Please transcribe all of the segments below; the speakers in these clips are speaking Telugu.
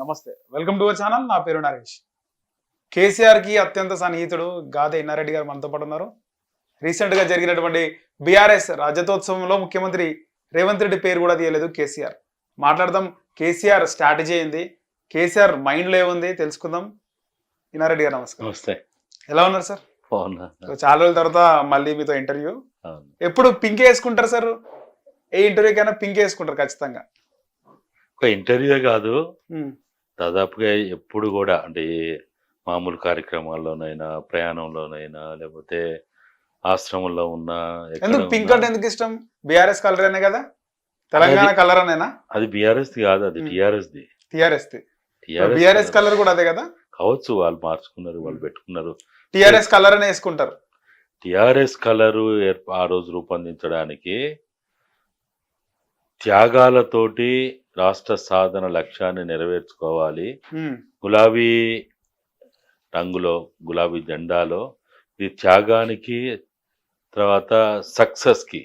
నమస్తే. వెల్కమ్ టు అవర్ ఛానల్ నా పేరు నరేష్. కేసీఆర్కి అత్యంత సన్నిహితుడు గాదే ఇన్నారెడ్డి గారు మనతో పాటు ఉన్నారు. రీసెంట్గా జరిగినటువంటి బీఆర్ఎస్ రజతోత్సవంలో ముఖ్యమంత్రి రేవంత్ రెడ్డి పేరు కూడా తీయలేదు కేసీఆర్. మాట్లాడదాం కేసీఆర్ స్ట్రాటజీ ఏంది? కేసీఆర్ మైండ్లో ఏముంది? తెలుసుకుందాం. ఇన్నారెడ్డి గారు నమస్కారం. నమస్తే. ఎలా ఉన్నారు సార్ చాలా రోజుల తర్వాత మళ్ళీ మీతో ఇంటర్వ్యూ. ఎప్పుడు పింక్ వేసుకుంటారు సార్ ఏ ఇంటర్వ్యూకైనా పింక్ వేసుకుంటారు ఖచ్చితంగా. ఒక ఇంటర్వ్యూ కాదు. ఉమ్, దాదాపుగా ఎప్పుడు కూడా అంటే ఏ మామూలు కార్యక్రమాల్లోనైనా ప్రయాణంలోనైనా లేకపోతే ఆశ్రమంలో ఉన్నా ఎందుకు? పింక్ అంటే ఎందుకు ఇష్టం? బీఆర్ఎస్ కలర్ అనే కదా? తెలంగాణ కలర్ అనేనా? అది బీఆర్ఎస్ కాదు అది. TRS the TRS TRS BRS colour. కూడా అదే కదా? కావచ్చు వాళ్ళు మార్చుకున్నారు వాళ్ళు పెట్టుకున్నారు. టిఆర్ఎస్ కలర్ అనే వేసుకుంటారు. టిఆర్ఎస్ కలరు ఆ రోజు రూపొందించడానికి త్యాగాలతోటి రాష్ట్ర సాధన లక్ష్యాన్ని నెరవేర్చుకోవాలి. గులాబీ రంగులో గులాబీ జెండాలో ఈ త్యాగానికి తర్వాత సక్సెస్కి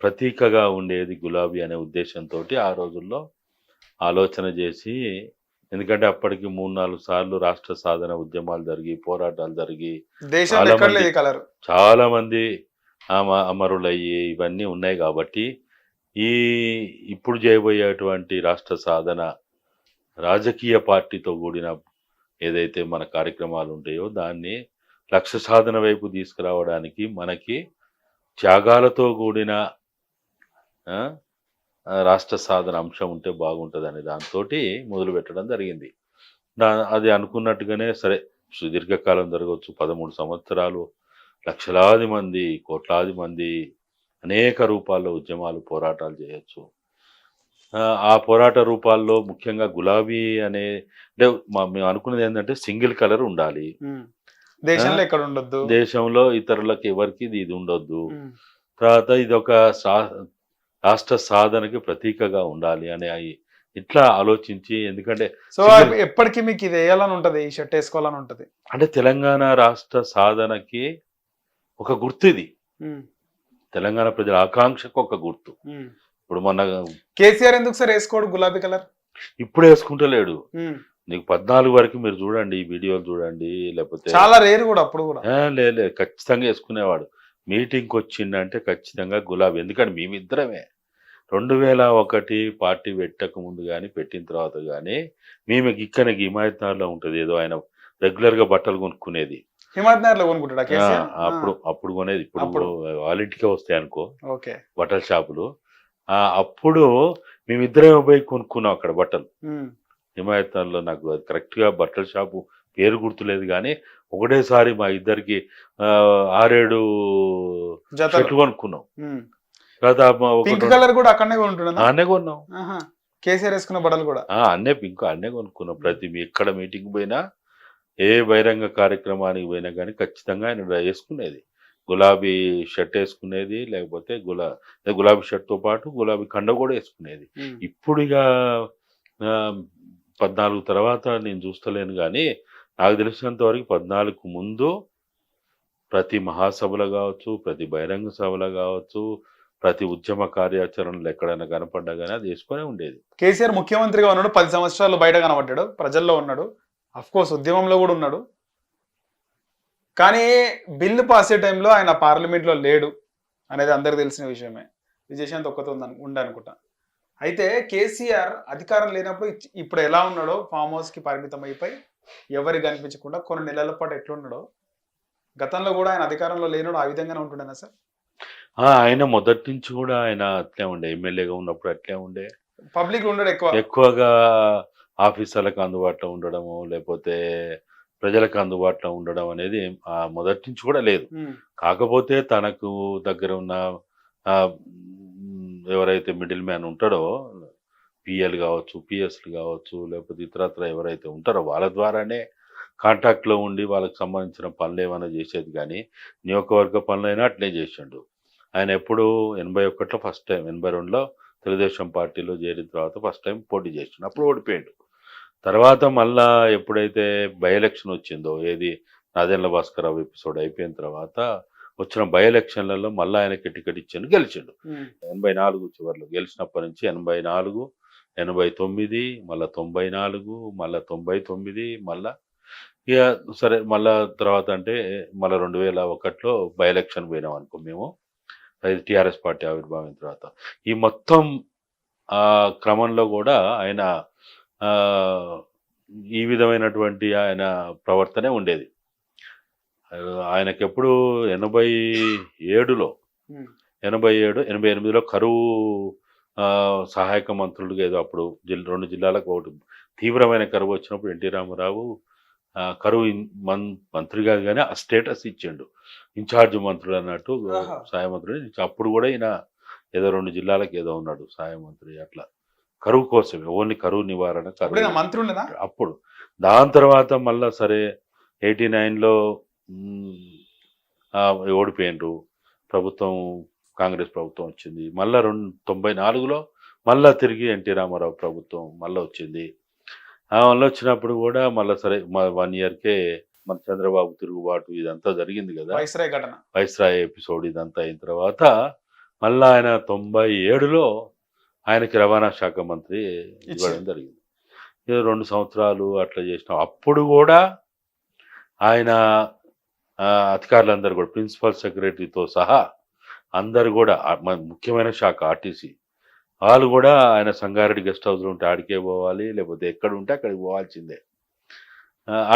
ప్రతీకగా ఉండేది గులాబీ అనే ఉద్దేశంతో ఆ రోజుల్లో ఆలోచన చేసి ఎందుకంటే అప్పటికి మూడు నాలుగు సార్లు రాష్ట్ర సాధన ఉద్యమాలు జరిగి పోరాటాలు జరిగి చాలా మంది- లేదు కలర్. చాలా మంది అమ అమరులయ్యి ఇవన్నీ ఉన్నాయి కాబట్టి ఈ ఇప్పుడు చేయబోయేటువంటి రాష్ట్ర సాధన రాజకీయ పార్టీతో కూడిన ఏదైతే మన కార్యక్రమాలు ఉంటాయో దాన్ని లక్ష్య సాధన వైపు తీసుకురావడానికి మనకి త్యాగాలతో కూడిన రాష్ట్ర సాధన అంశం ఉంటే బాగుంటుంది అనే దాంతో మొదలు పెట్టడం జరిగింది. దా అది అనుకున్నట్టుగానే సరే సుదీర్ఘకాలం జరగవచ్చు పదమూడు సంవత్సరాలు లక్షలాది మంది కోట్లాది మంది అనేక రూపాల్లో ఉద్యమాలు పోరాటాలు చేయొచ్చు. ఆ, పోరాట రూపాల్లో ముఖ్యంగా గులాబీ అనే అంటే మేము అనుకున్నది ఏంటంటే సింగిల్ కలర్ ఉండాలి. దేశంలో ఎక్కడ ఉండొద్దు? దేశంలో ఇతరులకు ఎవరికి ఇది ఉండొద్దు. తర్వాత ఇది ఒక సా- రాష్ట్ర సాధనకి ప్రతీకగా ఉండాలి అని ఇట్లా ఆలోచించి ఎందుకంటే సో ఎప్పటికీ మీకు ఇది వేయాలని ఉంటది ఈ షర్ట్ వేసుకోవాలని ఉంటది అంటే తెలంగాణ రాష్ట్ర సాధనకి ఒక గుర్తు ఇది. తెలంగాణ ప్రజల ఆకాంక్షకు ఒక గుర్తు. ఇప్పుడు మొన్న కేసీఆర్ ఎందుకు సార్ వేసుకోడు గులాబీ కలర్? ఇప్పుడు వేసుకుంటలేడు. నీకు పద్నాలుగు వరకు మీరు చూడండి ఈ వీడియోలు చూడండి లేకపోతే చాలా రేరు కూడా అప్పుడు కూడా. ఆ, లే లే, ఖచ్చితంగా వేసుకునేవాడు. మీటింగ్కి వచ్చిందంటే ఖచ్చితంగా గులాబీ ఎందుకంటే మేమిద్దరమే. రెండు వేల ఒకటి పార్టీ పెట్టక ముందు కానీ పెట్టిన తర్వాత కానీ మేము ఇక్కడ హిమాయత్నగర్లో ఉంటుంది ఏదో ఆయన రెగ్యులర్గా బట్టలు కొనుక్కునేది. హిమాయత్ నగర్లో కొనుక్కుంటాడా ఆ, కేసీఆర్? అప్పుడు అప్పుడు కొనేది. ఇప్పుడు అప్పుడు. వాళ్ళ ఇంటికే వస్తాయి అనుకో. ఓకే. బట్టల షాపులు. ఆ, అప్పుడు మేమిద్దరం పోయి కొనుక్కున్నాం అక్కడ బట్టలు. హిమాయత్నగర్లో నాకు అది కరెక్ట్గా బట్టల షాపు పేరు గుర్తులేదు కానీ ఒకటేసారి మా ఇద్దరికి ఆరేడు షర్ట్లు కొనుక్కున్నాం. పింక్ కలర్ కూడా అక్కడనే కొంటున్నా అన్నే కొన్నాం. కేసీఆర్ వేసుకున్న బట్టలు కూడా. అన్నే పింక్ అన్నే కొనుక్కున్నాం. ప్రతి ఎక్కడ మీటింగ్ పోయినా ఏ బహిరంగ కార్యక్రమానికి పోయినా కానీ ఖచ్చితంగా ఆయన వేసుకునేది గులాబీ షర్ట్ వేసుకునేది లేకపోతే గులా గులాబీ షర్ట్తో పాటు గులాబీ కండ కూడా వేసుకునేది. ఇప్పుడు ఇక పద్నాలుగు తర్వాత నేను చూస్తలేను కానీ నాకు తెలిసినంత వరకు పద్నాలుగు ముందు ప్రతి మహాసభలో కావచ్చు ప్రతి బహిరంగ సభలో కావచ్చు ప్రతి ఉద్యమ కార్యాచరణలు ఎక్కడైనా కనపడ్డా కానీ అది వేసుకొనే ఉండేది. కేసీఆర్ ముఖ్యమంత్రిగా ఉన్నాడు పది సంవత్సరాలు బయట కనబడ్డాడు ప్రజల్లో ఉన్నాడు. కోర్స్ ఉద్యమంలో కూడా ఉన్నాడు. కానీ బిల్లు పాస్ అయ్యే టైంలో ఆయన పార్లమెంట్లో లేడు అనేది అందరికి తెలిసిన విషయమే. విజయశాంత్ ఒక్కతో ఉందని ఉండనుకుంటా అయితే కేసీఆర్ అధికారం లేనప్పుడు ఇప్పుడు ఎలా ఉన్నాడో ఫామ్ హౌస్కి పరిమితం అయిపోయి ఎవరికి కనిపించకుండా కొన్ని నెలల పాటు ఎట్లున్నాడో గతంలో కూడా ఆయన అధికారంలో లేనాడు ఆ విధంగానే ఉంటుండేనా సార్? ఆ, ఆయన మొదటి నుంచి కూడా ఆయన అట్లే ఉండే. ఎమ్మెల్యేగా ఉన్నప్పుడు అట్లే ఉండే. పబ్లిక్ ఉండడు ఎక్కువ. ఎక్కువగా ఆఫీసర్లకు అందుబాటులో ఉండడము లేకపోతే ప్రజలకు అందుబాటులో ఉండడం అనేది మొదటి నుంచి కూడా లేదు. కాకపోతే తనకు దగ్గర ఉన్న ఎవరైతే మిడిల్ మ్యాన్ ఉంటాడో పిఎల్ కావచ్చు పిఎస్లు కావచ్చు లేకపోతే ఇతరత్ర ఎవరైతే ఉంటారో వాళ్ళ ద్వారానే కాంటాక్ట్లో ఉండి వాళ్ళకి సంబంధించిన పనులు ఏమైనా చేసేది కానీ నియోజకవర్గ పనులైనా అట్లే చేసిండు. ఆయన ఎప్పుడు ఎనభై ఒకటిలో ఫస్ట్ టైం ఎనభై రెండులో తెలుగుదేశం పార్టీలో చేరిన తర్వాత ఫస్ట్ టైం పోటీ చేసిండు. అప్పుడు ఓడిపోయాడు. తర్వాత మళ్ళా ఎప్పుడైతే బై ఎలక్షన్ వచ్చిందో ఏది నాదెండ్ల భాస్కరరావు ఎపిసోడ్ అయిపోయిన తర్వాత వచ్చిన బై ఎలక్షన్లలో మళ్ళీ ఆయనకి టికెట్ ఇచ్చాను గెలిచిండు. ఎనభై నాలుగు చివరిలో గెలిచినప్పటి నుంచి ఎనభై నాలుగు ఎనభై తొమ్మిది మళ్ళా తొంభై నాలుగు మళ్ళా తొంభై తొమ్మిది మళ్ళా ఇక సరే మళ్ళా తర్వాత అంటే మళ్ళీ రెండు వేల ఒకటిలో బై ఎలక్షన్ పోయినాం అనుకో మేము. అది టీఆర్ఎస్ పార్టీ ఆవిర్భావం తర్వాత. ఈ మొత్తం ఆ క్రమంలో కూడా ఆయన ఈ విధమైనటువంటి ఆయన ప్రవర్తనే ఉండేది ఆయనకెప్పుడు ఎనభై ఏడులో. ఎనభై ఏడు ఎనభై ఎనిమిదిలో కరువు సహాయక మంత్రులుగా ఏదో అప్పుడు జిల్ రెండు జిల్లాలకు ఒకటి తీవ్రమైన కరువు వచ్చినప్పుడు ఎన్టీ రామారావు కరువు మన్ మంత్రిగా కానీ ఆ స్టేటస్ ఇచ్చిండు ఇన్ఛార్జ్ మంత్రులు అన్నట్టు. సహాయ మంత్రి అప్పుడు కూడా ఈయన ఏదో రెండు జిల్లాలకు ఏదో ఉన్నాడు సహాయ మంత్రి అట్లా కరువు కోసమే. ఓన్లీ కరువు నివారణ కరువు మంత్రి అప్పుడు. దాని తర్వాత మళ్ళా సరే ఎయిటీ నైన్లో ఓడిపోయినరు ప్రభుత్వం కాంగ్రెస్ ప్రభుత్వం వచ్చింది. మళ్ళా రెండు తొంభై నాలుగులో మళ్ళా తిరిగి ఎన్టీ రామారావు ప్రభుత్వం మళ్ళీ వచ్చింది. ఆ మళ్ళీ వచ్చినప్పుడు కూడా మళ్ళీ సరే వన్ ఇయర్కే మన చంద్రబాబు తిరుగుబాటు ఇదంతా జరిగింది కదా. వైస్రాయ్ ఘటన. వైస్రాయ్ ఎపిసోడ్ ఇదంతా అయిన తర్వాత మళ్ళా ఆయన తొంభై ఏడులో ఆయనకి రవాణా శాఖ మంత్రి ఇవ్వడం జరిగింది. ఏదో రెండు సంవత్సరాలు అట్లా చేసినాం. అప్పుడు కూడా ఆయన అధికారులందరూ కూడా ప్రిన్సిపల్ సెక్రటరీతో సహా అందరు కూడా ముఖ్యమైన శాఖ ఆర్టీసీ వాళ్ళు కూడా ఆయన సంగారెడ్డి గెస్ట్ హౌస్లో ఉంటే ఆడికే పోవాలి లేకపోతే ఎక్కడ ఉంటే అక్కడికి పోవాల్సిందే.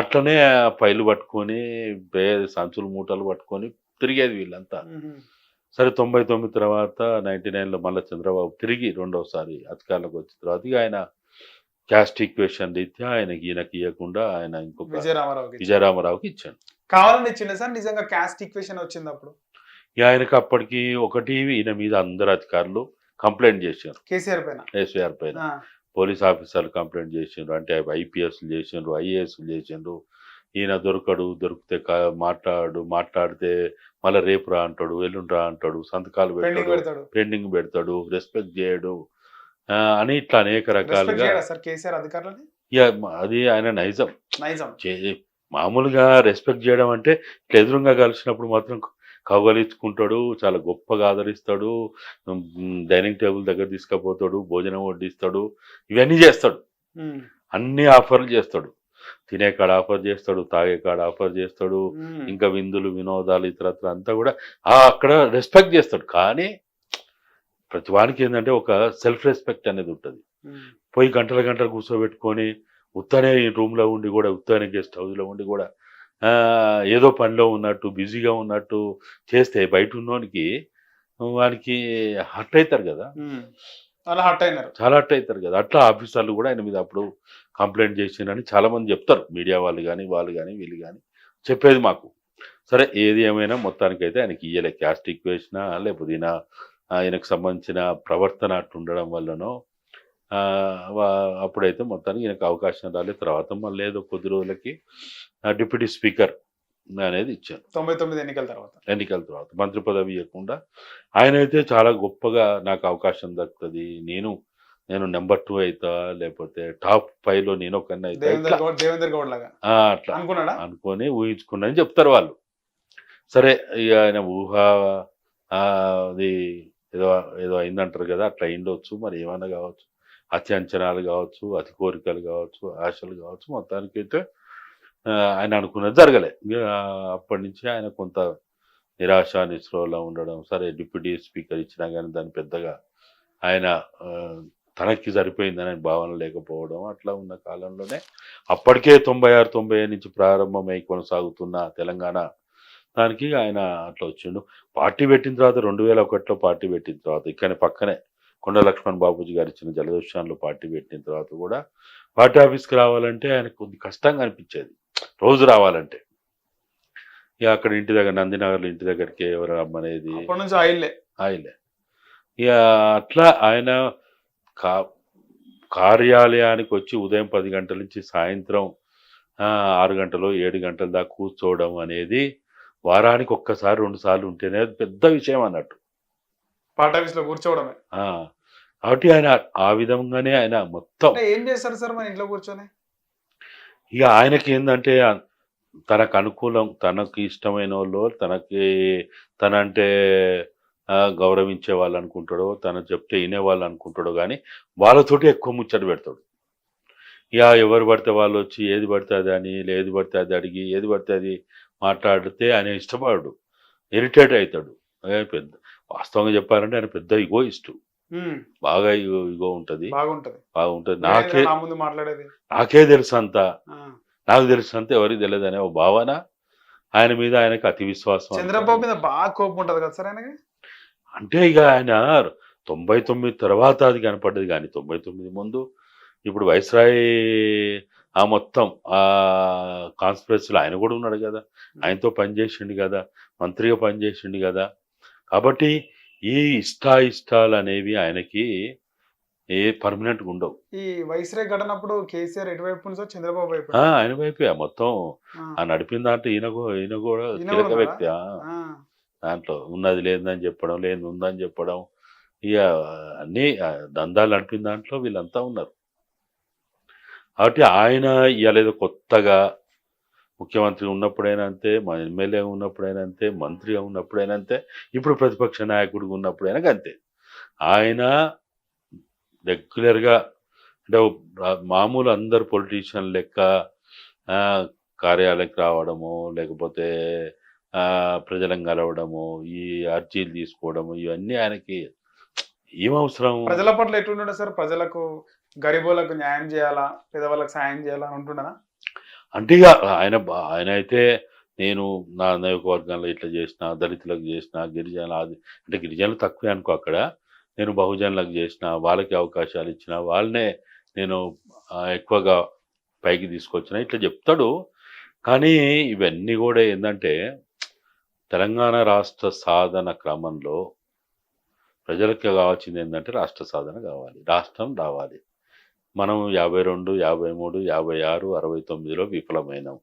అట్లనే ఫైలు పట్టుకొని సంచులు మూటలు పట్టుకొని తిరిగేది వీళ్ళంతా. సరే తొంభై తొమ్మిది తర్వాత నైన్టీ నైన్లో మళ్ళీ చంద్రబాబు తిరిగి రెండోసారి అధికారంలోకి వచ్చిన తర్వాత ఇక ఆయన క్యాస్ట్ ఈక్వేషన్ రీత్యా ఆయనకి ఈయనకి ఇవ్వకుండా ఆయన ఇంకొక విజయరామారావుకి విజయరామారావుకి ఇచ్చాను కావాలని ఇచ్చిండే సార్? నిజంగా క్యాస్ట్ ఈక్వేషన్ వచ్చింది అప్పుడు? ఇక ఆయనకి అప్పటికి ఒకటి ఈయన మీద అందరు అధికారులు కంప్లైంట్ చేశారు. కేసీఆర్ పైన? ఎస్వీఆర్ పైన. పోలీస్ ఆఫీసర్లు కంప్లైంట్ చేసిండ్రు. అంటే ఐపీఎస్లు చేసిండ్రు ఐఏఎస్లు చేసిండ్రు. ఈయన దొరకడు దొరికితే మాట్లాడు మాట్లాడితే మళ్ళీ రేపు రా అంటాడు ఎల్లుండి రా అంటాడు సంతకాలు పెడతాడు. పెండింగ్ పెడతాడు రెస్పెక్ట్ చేయడు. అని ఇట్లా అనేక రకాలుగా అది ఆయన నైజం. మామూలుగా రెస్పెక్ట్ చేయడం అంటే ఇట్లా ఎదురుగా కలిసినప్పుడు మాత్రం కవ్వలించుకుంటాడు చాలా గొప్పగా ఆదరిస్తాడు డైనింగ్ టేబుల్ దగ్గర తీసుకుపోతాడు భోజనం వడ్డిస్తాడు ఇవన్నీ చేస్తాడు. అన్ని ఆఫర్లు చేస్తాడు. తినే కాడ ఆఫర్ చేస్తాడు తాగే కాడ ఆఫర్ చేస్తాడు. ఇంకా విందులు వినోదాలు ఇతరత్ర అంతా కూడా ఆ అక్కడ రెస్పెక్ట్ చేస్తాడు కానీ ప్రతి వానికి ఏంటంటే ఒక సెల్ఫ్ రెస్పెక్ట్ అనేది ఉంటుంది. పోయి గంటల గంటలు కూర్చోబెట్టుకొని ఉత్తనే రూమ్లో ఉండి కూడా ఉత్తనే గెస్ట్ హౌస్లో ఉండి కూడా ఆ, ఏదో పనిలో ఉన్నట్టు బిజీగా ఉన్నట్టు చేస్తే బయట ఉన్నోనికి వానికి హర్ట్ అవుతారు కదా. అలా హట్ అయినారు. చాలా హట్ అవుతారు కదా. అట్లా ఆఫీసర్లు కూడా ఆయన మీద అప్పుడు కంప్లైంట్ చేసిండని చాలా మంది చెప్తారు. మీడియా వాళ్ళు కానీ వాళ్ళు కానీ వీళ్ళు కానీ చెప్పేది మాకు. సరే ఏది ఏమైనా మొత్తానికైతే ఆయనకి ఇయ్యలే. క్యాస్ట్ ఈక్వేషన్ లేకపోతే ఈయన ఆయనకు సంబంధించిన ప్రవర్తన అట్టు ఉండడం వల్లనో అప్పుడైతే మొత్తానికి ఈయనకు అవకాశం రాలేదు. తర్వాత మళ్ళీ ఏదో కొద్ది రోజులకి డిప్యూటీ స్పీకర్ అనేది ఇచ్చాను తొంభై తొమ్మిది ఎన్నికల తర్వాత. ఎన్నికల తర్వాత మంత్రి పదవి ఇవ్వకుండా ఆయన అయితే చాలా గొప్పగా నాకు అవకాశం దక్కుతుంది. నేను నేను నెంబర్ టూ అవుతా లేకపోతే టాప్ ఫైవ్లో నేను ఒక అట్లా. అనుకొని ఊహించుకున్నాని చెప్తారు వాళ్ళు. సరే ఇక ఆయన ఊహ ఆ, అది ఏదో ఏదో అయిందంటారు కదా అట్లా అయిండొచ్చు. మరి ఏమైనా కావచ్చు. అతి అంచనాలు కావచ్చు అతి కోరికలు కావచ్చు ఆశలు కావచ్చు మొత్తానికైతే ఆయన అనుకున్నది జరగలే. అప్పటి నుంచి ఆయన కొంత నిరాశ నిస్రోలా ఉండడం సరే డిప్యూటీ స్పీకర్ ఇచ్చినా కానీ దాన్ని పెద్దగా ఆయన తనకి సరిపోయిందని భావన లేకపోవడం అట్లా ఉన్న కాలంలోనే అప్పటికే తొంభై ఆరు తొంభై నుంచి ప్రారంభమై కొనసాగుతున్న తెలంగాణ దానికి ఆయన అట్లా వచ్చిండు. పార్టీ పెట్టిన తర్వాత రెండు వేల ఒకటిలో పార్టీ పెట్టిన తర్వాత ఇక్కడ పక్కనే కొండ లక్ష్మణ్ బాబుజీ గారు ఇచ్చిన జలదోషాల్లో పార్టీ పెట్టిన తర్వాత కూడా పార్టీ ఆఫీస్కి రావాలంటే ఆయనకు కొద్ది కష్టంగా అనిపించేది. రోజు రావాలంటే. ఇక అక్కడ ఇంటి దగ్గర నందినగర్లో ఇంటి దగ్గరికి ఎవరు రమ్మనేది. ఆయిల్లే ఆయలే ఇక అట్లా ఆయన కా కార్యాలయానికి వచ్చి ఉదయం పది గంటల నుంచి సాయంత్రం ఆరు గంటలు ఏడు గంటల దాకా కూర్చోవడం అనేది వారానికి ఒక్కసారి రెండు సార్లు ఉంటేనే పెద్ద విషయం అన్నట్టు. పార్టీ ఆఫీస్లో కూర్చోవడమే కాబట్టి ఆయన ఆ విధంగానే ఆయన మొత్తం ఏం చేస్తారు సార్ మన ఇంట్లో కూర్చొని? ఇక ఆయనకి ఏంటంటే తనకు అనుకూలం తనకి ఇష్టమైన వాళ్ళు తనకి తన అంటే గౌరవించే వాళ్ళు అనుకుంటాడో తను చెప్తే వినేవాళ్ళు అనుకుంటాడో కానీ వాళ్ళతోటి ఎక్కువ ముచ్చట పెడతాడు. ఇక ఎవరు పడితే వాళ్ళు వచ్చి ఏది పడితే అది అని ఏది పడితే అది అడిగి ఏది పడితే అది మాట్లాడితే ఆయన ఇష్టపడడు. ఇరిటేట్ అవుతాడు. పెద్ద వాస్తవంగా చెప్పాలంటే ఆయన పెద్ద ఇగో ఇష్టం బాగా ఇగో ఇగో ఉంటుంది. బాగుంటది. బాగుంటుంది. నాకే ముందు మాట్లాడేది. నాకే తెలుసు అంతా. నాకు తెలుసు అంతా ఎవరికి తెలియదు అనే ఒక భావన ఆయన మీద ఆయనకు అతి విశ్వాసం. చంద్రబాబు మీద బాగా కోపం ఉంటది కదా సార్ ఆయనకి? అంటే ఇక ఆయన తొంభై తొమ్మిది తర్వాత అది కనపడ్డది కానీ తొంభై తొమ్మిది ముందు ఇప్పుడు వైస్రాయ్ ఆ మొత్తం ఆ కాన్స్పిరసీలో ఆయన కూడా ఉన్నాడు కదా. ఆయనతో పనిచేసిండు కదా. మంత్రిగా పనిచేసిండు కదా. కాబట్టి ఈ ఇష్టా ఇష్టాలు అనేవి ఆయనకి ఏ పర్మనెంట్గా ఉండవు. ఈ వైస్రే ఘటనప్పుడు కేసీఆర్ ఎటువైపు చంద్రబాబు వైపు? ఆయన వైపే. మొత్తం ఆ. నడిపిన దాంట్లో ఈయన ఈయన కూడా కీలక వ్యక్తి. దాంట్లో ఉన్నది లేదని చెప్పడం లేని ఉందని చెప్పడం ఇక అన్ని దందాలు నడిపిన దాంట్లో వీళ్ళంతా ఉన్నారు. కాబట్టి ఆయన ఇవాళ ఏదో కొత్తగా ముఖ్యమంత్రి ఉన్నప్పుడైనా అంతే మా ఎమ్మెల్యే ఉన్నప్పుడైనా అంతే మంత్రి ఉన్నప్పుడైనా అంతే ఇప్పుడు ప్రతిపక్ష నాయకుడు ఉన్నప్పుడైనా అంతే. ఆయన రెగ్యులర్గా అంటే మామూలు అందరు పొలిటీషియన్ లెక్క ఆ, రావడము లేకపోతే ఆ, ప్రజలను కలవడము ఈ అర్జీలు తీసుకోవడము ఇవన్నీ ఆయనకి ఏం అవసరం? ప్రజల పట్ల ఎట్లుండే సార్? ప్రజలకు గరీబులకు న్యాయం చేయాలా? పేదవాళ్ళకి సాయం చేయాలా అని ఉంటుండనా అంటే ఇక ఆయన ఆయన అయితే నేను నా నియోజకవర్గంలో ఇట్లా చేసిన దళితులకు చేసిన గిరిజనులు అది అంటే గిరిజనులు తక్కువే అనుకో అక్కడ. నేను బహుజనులకు చేసిన వాళ్ళకి అవకాశాలు ఇచ్చిన వాళ్ళనే నేను ఎక్కువగా పైకి తీసుకొచ్చిన ఇట్లా చెప్తాడు. కానీ ఇవన్నీ కూడా ఏంటంటే తెలంగాణ రాష్ట్ర సాధన క్రమంలో ప్రజలకు కావాల్సింది ఏంటంటే రాష్ట్ర సాధన కావాలి. రాష్ట్రం రావాలి. మనం యాభై రెండు యాభై మూడు యాభై ఆరు అరవై తొమ్మిదిలో విఫలమైనాం.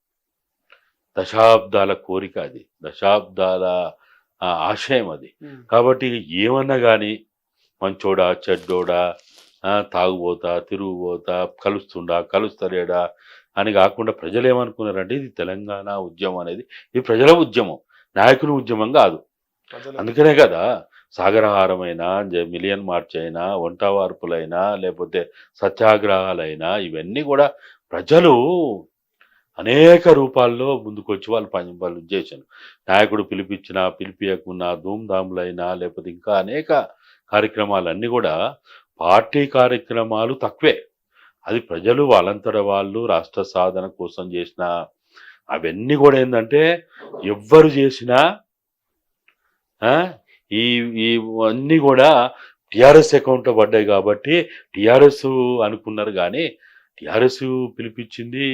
దశాబ్దాల కోరిక అది. దశాబ్దాల ఆశయం అది. కాబట్టి ఏమన్నా కానీ మంచోడా చెడ్డోడా తాగుబోతా తిరుగుబోతా కలుస్తుండా కలుస్తలేడా అని కాకుండా ప్రజలు ఏమనుకున్నారంటే ఇది తెలంగాణ ఉద్యమం అనేది. ఇది ప్రజల ఉద్యమం. నాయకుల ఉద్యమం కాదు. అందుకనే కదా సాగరహారమైనా మిలియన్ మార్చ్ అయినా వంట వార్పులైనా లేకపోతే సత్యాగ్రహాలైనా ఇవన్నీ కూడా ప్రజలు అనేక రూపాల్లో ముందుకొచ్చి వాళ్ళు పని వాళ్ళు చేశారు. నాయకుడు పిలిపించినా పిలిపియకున్నా ధూమ్ధాములైనా లేకపోతే ఇంకా అనేక కార్యక్రమాలన్నీ కూడా పార్టీ కార్యక్రమాలు తక్కువే. అది ప్రజలు వాళ్ళంతట వాళ్ళు రాష్ట్ర సాధన కోసం చేసిన అవన్నీ కూడా ఏంటంటే ఎవ్వరు చేసినా ఈ ఇవన్నీ కూడా టిఆర్ఎస్ అకౌంట్లో పడ్డాయి కాబట్టి టిఆర్ఎస్ అనుకున్నారు కానీ టిఆర్ఎస్ పిలిపించింది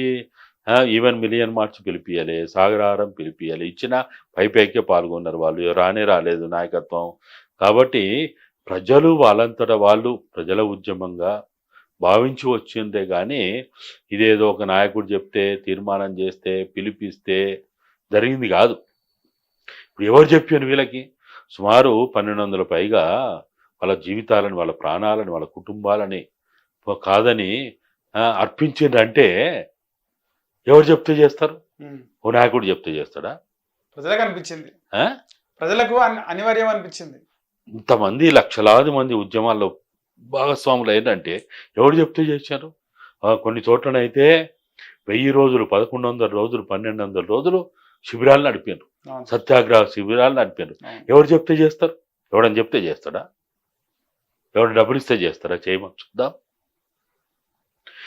ఈవెన్ మిలియన్ మార్చ్ పిలిపియాలి సాగరహారం పిలిపియాలి ఇచ్చిన పైపైకే పాల్గొన్నారు వాళ్ళు రానే రాలేదు నాయకత్వం. కాబట్టి ప్రజలు వాళ్ళంతట వాళ్ళు ప్రజల ఉద్యమంగా భావించి వచ్చిందే కానీ ఇదేదో ఒక నాయకుడు చెప్తే తీర్మానం చేస్తే పిలిపిస్తే జరిగింది కాదు. ఇప్పుడు ఎవరు చెప్పాను వీళ్ళకి? సుమారు పన్నెండు వందల పైగా వాళ్ళ జీవితాలని వాళ్ళ ప్రాణాలని వాళ్ళ కుటుంబాలని కాదని ఆ, అర్పించిండ్రంటే ఎవరు చెప్తే చేస్తారు. ఓ నాయకుడు చెప్తే చేస్తాడా? ప్రజలకు అనిపించింది? ప్రజలకు అన్- అనివార్యం అనిపించింది. ఇంతమంది లక్షలాది మంది ఉద్యమాల్లో భాగస్వాములు ఏంటంటే ఎవరు చెప్తే చేశారు? కొన్ని చోట్లనైతే వెయ్యి రోజులు పదకొండు వందల రోజులు పన్నెండు వందల రోజులు శిబిరాలు నడిపారు. సత్యాగ్రహ శిబిరాలు నడిపారు. ఎవరు చెప్తే చేస్తారు? ఎవడని చెప్తే చేస్తాడా? ఎవడు డబ్బులు ఇస్తే చేస్తారా చేయమని చూద్దాం.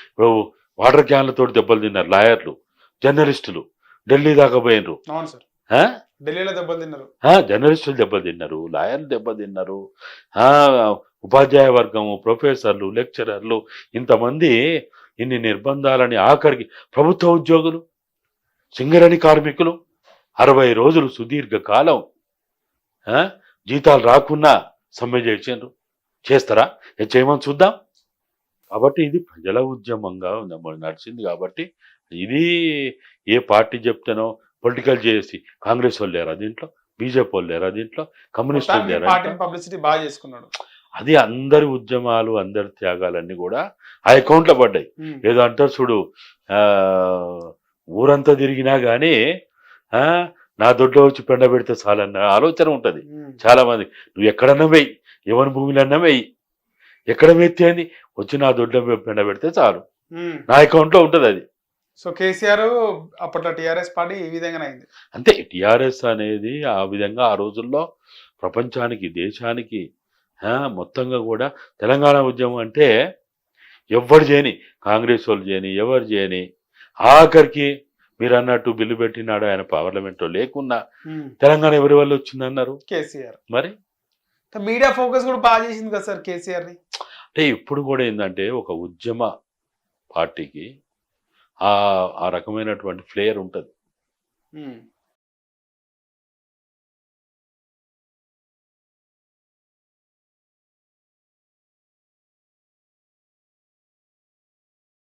ఇప్పుడు వాటర్ క్యాన్లతో దెబ్బలు తిన్నారు లాయర్లు జర్నలిస్టులు. ఢిల్లీ దాకా పోయినరు. ఆ? ఢిల్లీలో దెబ్బలు తిన్నారు. జర్నలిస్టులు లాయర్లు దెబ్బతిన్నారు ఉపాధ్యాయ వర్గము ప్రొఫెసర్లు లెక్చరర్లు ఇంతమంది ఇన్ని నిర్బంధాలని ఆఖరికి ప్రభుత్వ ఉద్యోగులు సింగరణి కార్మికులు అరవై రోజులు సుదీర్ఘ కాలం ఆ, జీతాలు రాకున్నా సమ్మె చేసిండ్రు. చేస్తారా? చేయమని చూద్దాం. కాబట్టి ఇది ప్రజల ఉద్యమంగా నడిచింది కాబట్టి ఇది ఏ పార్టీ చెప్తేనో పొలిటికల్ చేసి కాంగ్రెస్ వాళ్ళు లేరా దీంట్లో? బీజేపీ వాళ్ళు లేరా దీంట్లో? కమ్యూనిస్ట్ వాళ్ళు లేరా పబ్లిసిటీ బాగా చేసుకున్నాడు. అది అందరి ఉద్యమాలు అందరి త్యాగాలన్నీ కూడా ఆ అకౌంట్లో పడ్డాయి. ఏదో అంటారు చూడు ఆ, ఊరంతా తిరిగినా కానీ నా దొడ్లో వచ్చి పెండ పెడితే చాలన్న ఆలోచన ఉంటది. చాలా మంది నువ్వు ఎక్కడన్నా వెయ్యి ఎవరి భూమిలో అన్నా వెయ్యి ఎక్కడ మెత్తి అని వచ్చి నా దొడ్లో పెండ పెడితే చాలు. నా అకౌంట్లో ఉంటుంది అది. సో కేసీఆర్ అప్పట్లో టిఆర్ఎస్ పార్టీ ఈ విధంగానే అయింది. అంతే టిఆర్ఎస్ అనేది ఆ విధంగా ఆ రోజుల్లో ప్రపంచానికి దేశానికి మొత్తంగా కూడా తెలంగాణ ఉద్యమం అంటే ఎవరు చేయని కాంగ్రెస్ వాళ్ళు చేయని ఎవరు చేయని ఆఖరికి మీరు అన్నట్టు బిల్లు పెట్టినాడు ఆయన పార్లమెంట్లో. లేకున్నా ఉమ్, తెలంగాణ ఎవరి వల్ల వచ్చిందన్నారు? కేసీఆర్. మరి? మీడియా ఫోకస్ కూడా బాగా చేసింది కదా సార్ కేసీఆర్ని అంటే ఇప్పుడు కూడా ఏంటంటే ఒక ఉద్యమ పార్టీకి ఆ ఆ రకమైనటువంటి ఫ్లేయర్ ఉంటుంది.